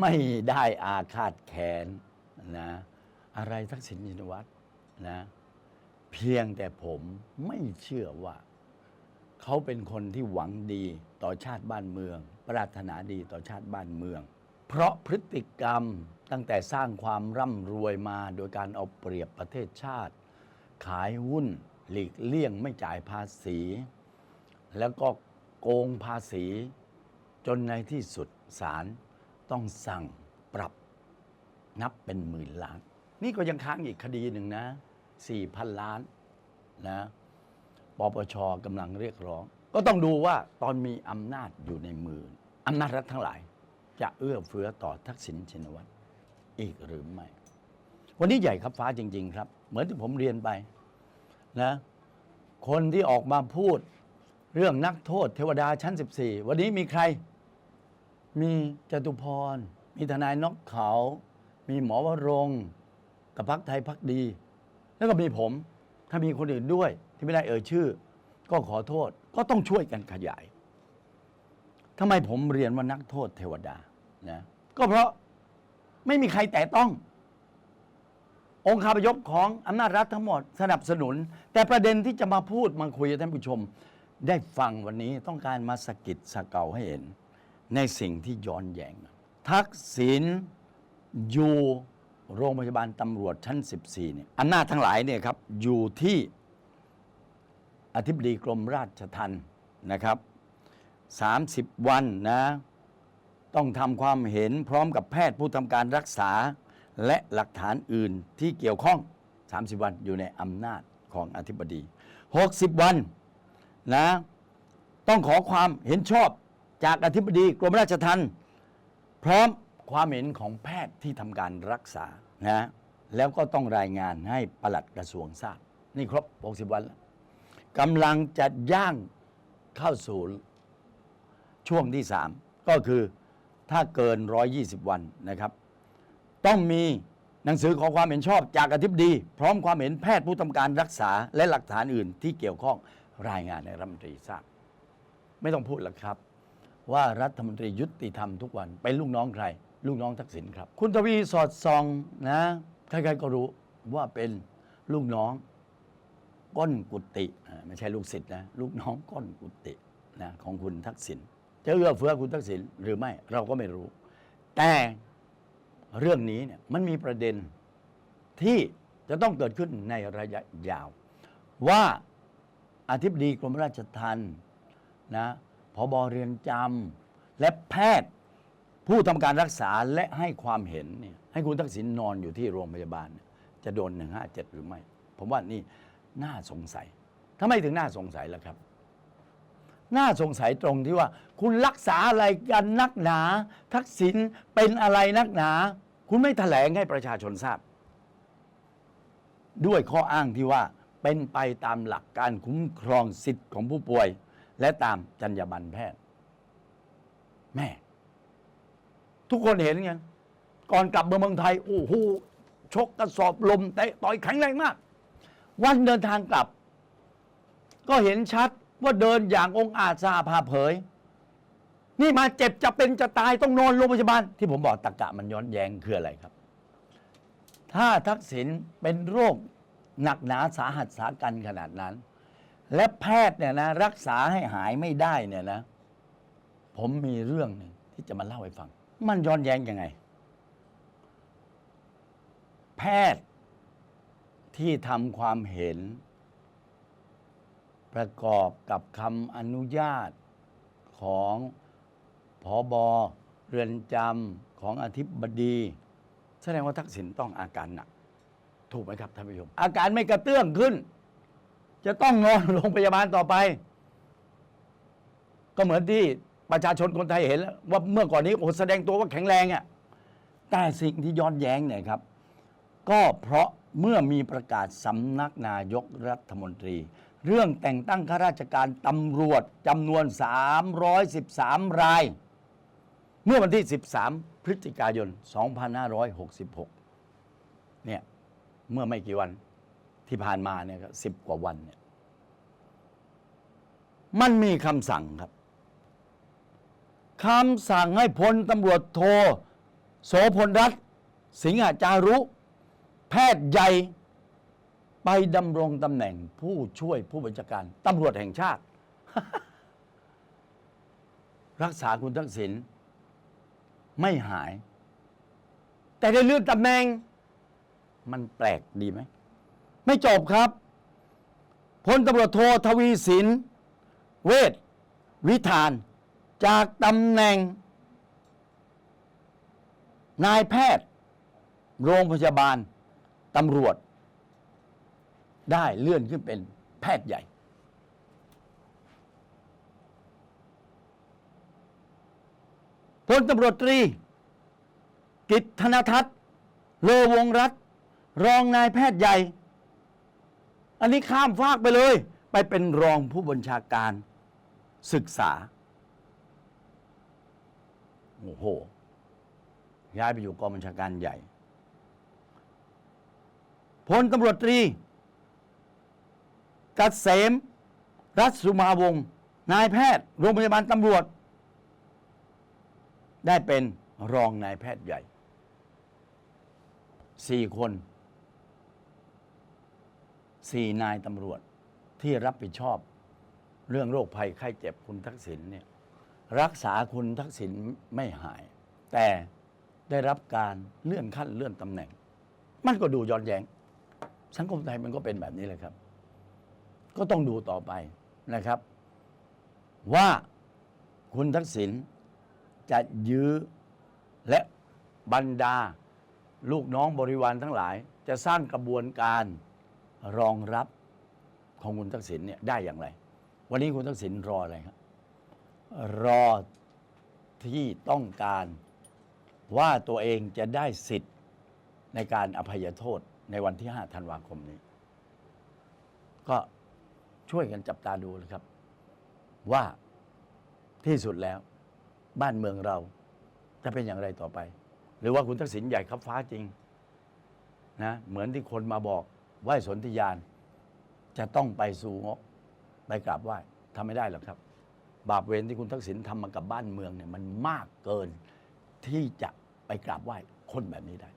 ไม่ได้อาฆาตแค้นนะ อะไรทักษิณชินวัตรนะ เพียงแต่ผมไม่เชื่อว่า เขาเป็นคนที่หวังดีต่อชาติบ้านเมือง ปรารถนาดีต่อชาติบ้านเมือง เพราะพฤติกรรมตั้งแต่สร้างความร่ำรวยมาโดยการเอาเปรียบประเทศชาติ ขายหุ้นหลีกเลี่ยงไม่จ่ายภาษี แล้วก็โกงภาษี จนในที่สุดศาล ต้องสั่งปรับนับเป็นหมื่นล้าน นี่ก็ยังค้างอีกคดีหนึ่งนะสี่พันล้านนะปปชกำลังเรียกร้อง ก็ต้องดูว่าตอนมีอำนาจอยู่ในมืออำนาจรัฐทั้งหลาย จะเอื้อเฟื้อต่อทักษิณชินวัตรอีกหรือไม่ วันนี้ใหญ่ครับฟ้าจริง ๆ ครับ เหมือนที่ผมเรียนไปนะคนที่ออกมาพูดเรื่องนักโทษเทวดาชั้น 14 วันนี้มีใคร มีจตุพร มีทนายนกเขา มีหมอวรงกับพักไทยพักดี แล้วก็มีผม ถ้ามีคนอื่นด้วย ที่ไม่ได้เอ่ยชื่อ ก็ขอโทษ ก็ต้องช่วยกันขยายทำไมผมเรียนว่านักโทษเทวดานะก็เพราะไม่มีใครแตะต้อง องค์คาพยพของอำนาจรัฐทั้งหมด สนับสนุน แต่ประเด็นที่จะมาพูดมาคุยกับท่านผู้ชม ได้ฟังวันนี้ต้องการมาสะกิดสะเกาให้เห็น ในสิ่งที่ย้อนแยงทักษิณอยู่โรงพยาบาลตำรวจชั้น 14เนี่ยอำนาจทั้งหลายเนี่ยครับอยู่ที่อธิบดีกรมราชทัณฑ์นะครับ 30 วันนะต้องทำความเห็นพร้อมกับแพทย์ผู้ทำการรักษา และหลักฐานอื่นที่เกี่ยวข้อง 30 วันอยู่ในอำนาจของอธิบดี 60 วันนะต้องขอความเห็นชอบ จากอธิบดีกรมราชทัณฑ์พร้อมความเห็นของแพทย์ที่ทำการรักษานะแล้วก็ต้องรายงานให้ปลัดกระทรวงทราบ นี่ครบ 60 วันแล้วกำลังจะย่างเข้าสู่ช่วงที่ 3 ก็คือถ้าเกิน 120 วันนะครับ ต้องมีหนังสือขอความเห็นชอบจากอธิบดี พร้อมความเห็นแพทย์ผู้ทำการรักษาและหลักฐานอื่นที่เกี่ยวข้องรายงานในรัฐมนตรีทราบ ไม่ต้องพูดหรอกครับ ว่ารัฐมนตรียุติธรรมทุกวันเป็นลูกน้องใคร ลูกน้องทักษิณครับ คุณทวีสอดส่องนะใครๆก็รู้ว่าเป็นลูกน้องก้นกุฏิไม่ใช่ลูกศิษย์นะลูกน้องก้นกุฏินะของคุณทักษิณจะเอื้อเฟื้อคุณทักษิณหรือไม่เราก็ไม่รู้ แต่เรื่องนี้เนี่ยมันมีประเด็นที่จะต้องเกิดขึ้นในระยะยาว ว่าอธิบดีกรมราชทัณฑ์นะ พบเรือนจำและแพทย์ผู้ทำการรักษาและให้ความเห็นเนี่ยให้คุณทักษิณนอนอยู่ที่โรงพยาบาลเนี่ยจะโดน 157 หรือไม่ ผมว่านี่น่าสงสัยทำไมถึงน่าสงสัยล่ะครับ น่าสงสัยตรงที่ว่า คุณรักษาอะไรกันนักหนา ทักษิณเป็นอะไรนักหนา คุณไม่แถลงให้ประชาชนทราบ ด้วยข้ออ้างที่ว่าเป็นไปตามหลักการคุ้มครองสิทธิ์ของผู้ป่วย และตามจรรยาบรรณแพทย์ แม่ ทุกคนเห็นไงก่อนกลับมาเมืองไทย โอ้โหชกกระสอบลมเตะต่อยแข็งแรงมาก วันเดินทางกลับ ก็เห็นชัดว่าเดินอย่างองค์อาจสาพาเผย นี่มาเจ็บจะเป็นจะตายต้องนอนโรงพยาบาล ที่ผมบอกตะกะมันย้อนแยงคืออะไรครับ ถ้าทักษิณเป็นโรคหนักหนาสาหัสสากันขนาดนั้น และแพทย์เนี่ยนะรักษาให้หายไม่ได้เนี่ยนะ ผมมีเรื่องหนึ่งที่จะมาเล่าให้ฟัง มันย้อนแย้งยังไง แพทย์ที่ทำความเห็น ประกอบกับคำอนุญาตของผอบอเรือนจำของอธิบดี แสดงว่าทักษิณต้องอาการหนัก ถูกไหมครับท่านผู้ชมอาการไม่กระเตื้องขึ้น จะต้องนอนโรงพยาบาลต่อไป ก็เหมือนที่ประชาชนคนไทยเห็นแล้วว่าเมื่อก่อนนี้โอ้แสดงตัวว่าแข็งแรงอะ่ะแต่สิ่งที่ย้อนแย้งเนี่ยครับ ก็เพราะเมื่อมีประกาศสำนักนายกรัฐมนตรี เรื่องแต่งตั้งข้าราชการตำรวจจำนวน 313 ราย เมื่อวันที่ 13 พฤศจิกายน 2566 เนี่ย เมื่อไม่กี่วัน ที่ผ่านมาเนี่ยสิบกว่าวันเนี่ยมันมีคำสั่งครับคำสั่งให้พลตำรวจโทโสพลรัตน์สิงหาจารุ แพทย์ใหญ่ไปดำรงตำแหน่งผู้ช่วยผู้บัญชาการตำรวจแห่งชาติ รักษาคุณทักษิณไม่หาย แต่ได้เลื่อนตำแหน่ง มันแปลกดีไหม ไม่จบครับพลตำรวจโททวีสิน เวทวิธาน จากตำแหน่ง นายแพทย์ โรงพยาบาลตำรวจ ได้เลื่อนขึ้นเป็นแพทย์ใหญ่ พลตำรวจตรี กิตธนทัศน์เลอวงรัฐ รองนายแพทย์ใหญ่ อันนี้ข้ามฟากไปเลย ไปเป็นรองผู้บัญชาการศึกษา โอ้โห ย้ายไปอยู่กองบัญชาการใหญ่พลตำรวจตรีกเกษมรัศสุมาวงศ์นายแพทย์ โรงพยาบาลตำรวจ ได้เป็นรองนายแพทย์ใหญ่สี่คน สี่นายตำรวจที่รับผิดชอบ เรื่องโรคภัยไข้เจ็บคุณทักษิณเนี่ยรักษาคุณทักษิณไม่หาย แต่ได้รับการเลื่อนขั้นเลื่อนตำแหน่ง มันก็ดูย้อนแยงสังคมไทยมันก็เป็นแบบนี้เลยครับ ก็ต้องดูต่อไปนะครับ ว่าคุณทักษิณจะยื้อและบรรดา ลูกน้องบริวารทั้งหลาย จะสร้างกระบวนการ รองรับของคุณทักษิณเนี่ยได้อย่างไร วันนี้คุณทักษิณรออะไรครับรอที่ต้องการว่าตัวเองจะได้สิทธิ์ในการอภัยโทษในวันที่ 5 ธันวาคมนี้ ก็ช่วยกันจับตาดูเลยครับ ว่าที่สุดแล้ว บ้านเมืองเราจะเป็นอย่างไรต่อไป หรือว่าคุณทักษิณใหญ่ครับฟ้าจริงนะเหมือนที่คนมาบอก ไหว้สนธิยาน จะต้องไปสู่งกไปกราบไหว้ทำไม่ได้หรอกครับ บาปเวรที่คุณทักษิณทำมากับบ้านเมืองเนี่ยมันมากเกินที่จะไปกราบไหว้คนแบบนี้ได้